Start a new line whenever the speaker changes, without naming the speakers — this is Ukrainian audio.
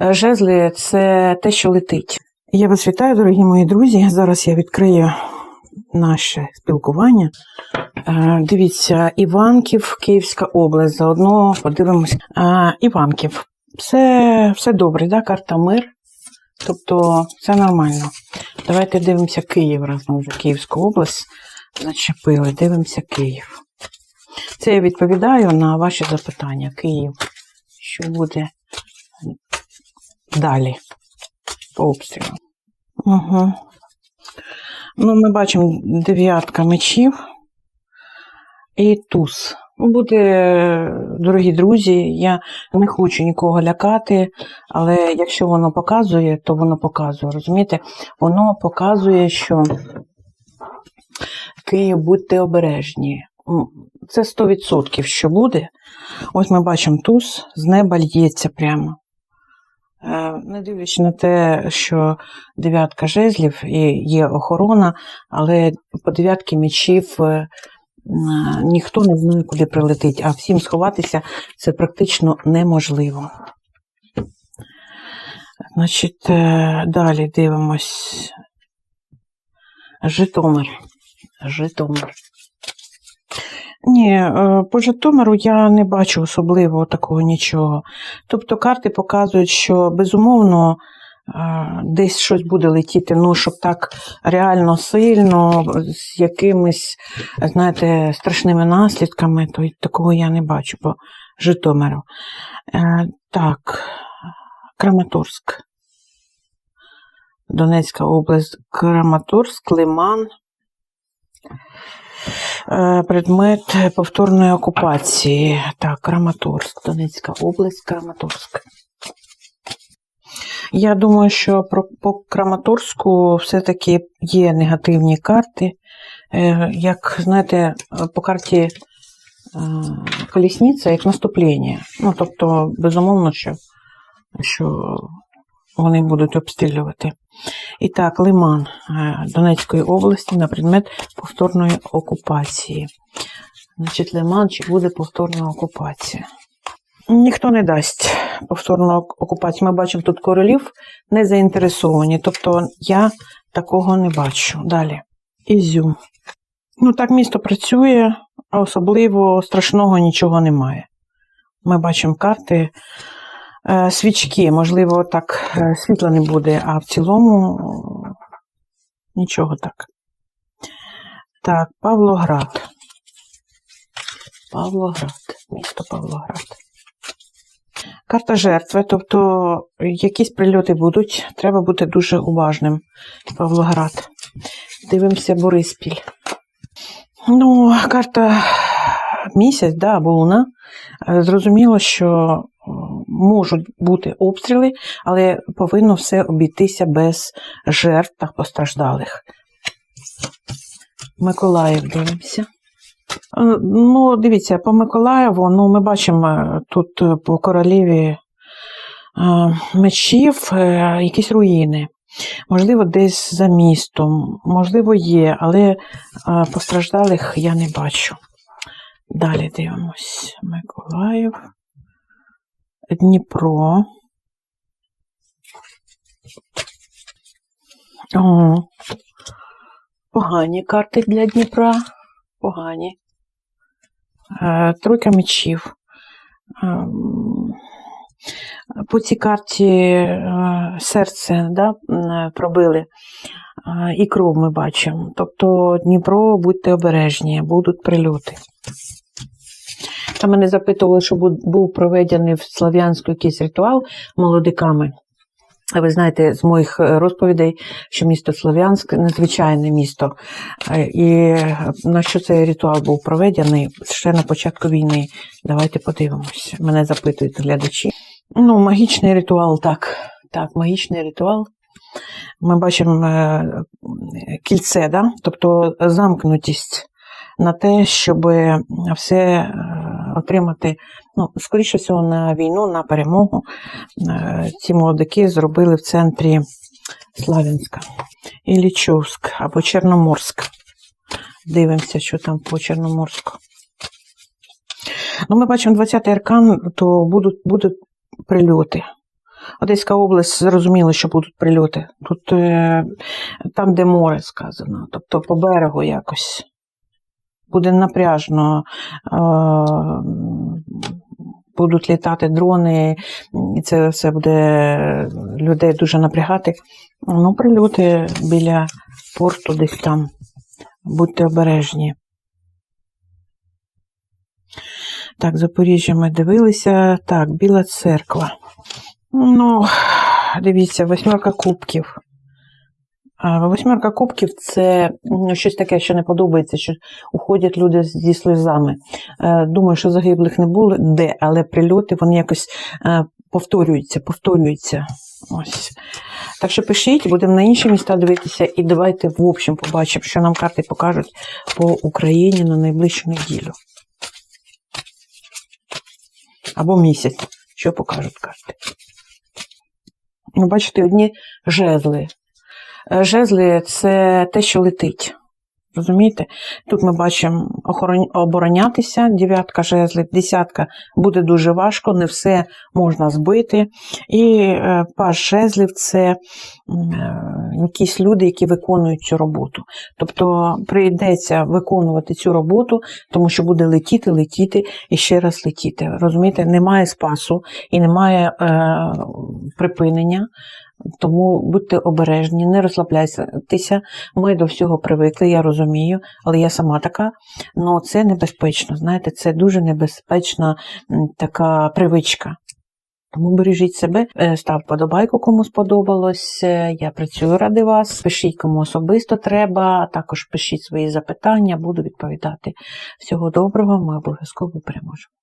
Е, Жезли це те, що летить. Я вас вітаю, дорогі мої друзі. Зараз я відкрию наше спілкування. Е, Дивіться, Іванків, Київська область. Заодно подивимось. Е, Іванків. Все, все добре, да? карта мир. Тобто все нормально. Давайте дивимося Київ разом вже Київську область. Зачепили. Дивимося Київ. Це я відповідаю на ваші запитання. Київ. Що буде далі по обстрілу? Угу. Ну, ми бачимо дев'ятка мечів і туз. Буде, дорогі друзі, я не хочу нікого лякати, але якщо воно показує, то воно показує. Розумієте? Воно показує, що Київ, будьте обережні. Це 100% що буде. Ось ми бачимо туз, з неба л'ється прямо. Е, Не дивлячись на те, що дев'ятка жезлів і є охорона, але по дев'ятки мечів е, ніхто не знає, куди прилетить, а всім сховатися це практично неможливо. Значить, е, далі дивимось. Житомир. Житомир. Ні, е, по Житомиру я не бачу особливо такого нічого. Тобто карти показують, що безумовно е, десь щось буде летіти, ну, щоб так реально сильно, з якимись, знаєте, страшними наслідками, то такого я не бачу по Житомиру. Е, Так, Краматорськ. Донецька область, Краматорськ, Лиман. Е, Предмет повторної окупації. Так, Краматорськ, Донецька область, Краматорськ. Я думаю, що про, по Краматорську все-таки є негативні карти. Е, Як знаєте, по карті е, колісниця як наступлення. Ну, тобто, безумовно, що, що вони будуть обстрілювати. І так, Лиман е, Донецької області на предмет повторної окупації. Значить, Лиман, чи буде повторна окупація? Ніхто не дасть повторну окупацію. Ми бачимо тут королів не заінтересовані. Тобто я такого не бачу. Далі. Ізюм. Ну, так місто працює, а особливо страшного нічого немає. Ми бачимо карти. Е, Свічки, можливо, так е, світла не буде, а в цілому нічого так. Так, Павлоград. Павлоград, місто Павлоград. Карта жертви, тобто якісь прильоти будуть, треба бути дуже уважним. Павлоград. Дивимося Бориспіль. Ну, карта місяць, да, або луна. Е, Зрозуміло, що можуть бути обстріли, але повинно все обійтися без жертв та постраждалих. Миколаїв дивимося. Е, Ну, дивіться, по Миколаєву, ну, ми бачимо е, тут е, по короліві мечів якісь руїни. Можливо, десь за містом, можливо, є, але постраждалих я не бачу. Далі дивимось. Миколаїв. Дніпро. О, погані карти для Дніпра. Погані. Е, Тройка мечів. Ем, По цій карті е, серце да, пробили. Е, І кров ми бачимо. Тобто Дніпро, будьте обережні, будуть прильоти. Там мене запитували, що був проведений в Слов'янську якийсь ритуал молодиками. А Ви знаєте з моїх е, розповідей, що місто Слов'янськ надзвичайне місто. Е, І на що цей ритуал був проведений ще на початку війни. Давайте подивимось. Мене запитують глядачі. Ну, магічний ритуал, так. Так, магічний ритуал. Ми бачимо е, кільце, да? тобто замкнутість на те, щоб все е, отримати, ну, скоріше всього, на війну, на перемогу. Е, Ці молодики зробили в центрі Славянська. Іллічовськ або Чорноморськ. Дивимося, що там по Чорноморську. Ну, ми бачимо 20-й аркан, то будуть, будуть прильоти. Одеська область зрозуміло, що будуть прильоти. Тут е, там, де море сказано, тобто по берегу якось. Буде напряжно, е, будуть літати дрони, і це все буде людей дуже напрягати. Ну, прильоти біля порту десь там. Будьте обережні. Так, Запоріжжя ми дивилися. Так, Біла церква. Ну, дивіться, восьмерка кубків. Восьмерка кубків це ну, щось таке, що не подобається, що уходять люди зі сльозами. Е, Думаю, що загиблих не було де, але прильоти вони якось е, повторюються, повторюються. Ось. Так що пишіть, будемо на інші міста дивитися і давайте в общем побачимо, що нам карти покажуть по Україні на найближчу неділю. Або місяць, що покажуть карти. Ну, бачите, одні жезли. Е, Жезли це те, що летить. Розумієте? Тут ми бачимо оборонятися, дев'ятка жезлів, десятка буде дуже важко, не все можна збити. І е, паж жезлів це е, якісь люди, які виконують цю роботу. Тобто прийдеться виконувати цю роботу, тому що буде летіти, летіти і ще раз летіти. Розумієте, немає спасу і немає е, припинення. Тому будьте обережні, не розслабляйтеся. Ми до всього привикли, я розумію, але я сама така. Ну це небезпечно. Знаєте, це дуже небезпечна така привичка. Тому бережіть себе, Е, став подобайку, кому сподобалось. Е, Я працюю ради вас. Пишіть, кому особисто треба, також пишіть свої запитання, буду відповідати. Всього доброго, ми обов'язково переможемо.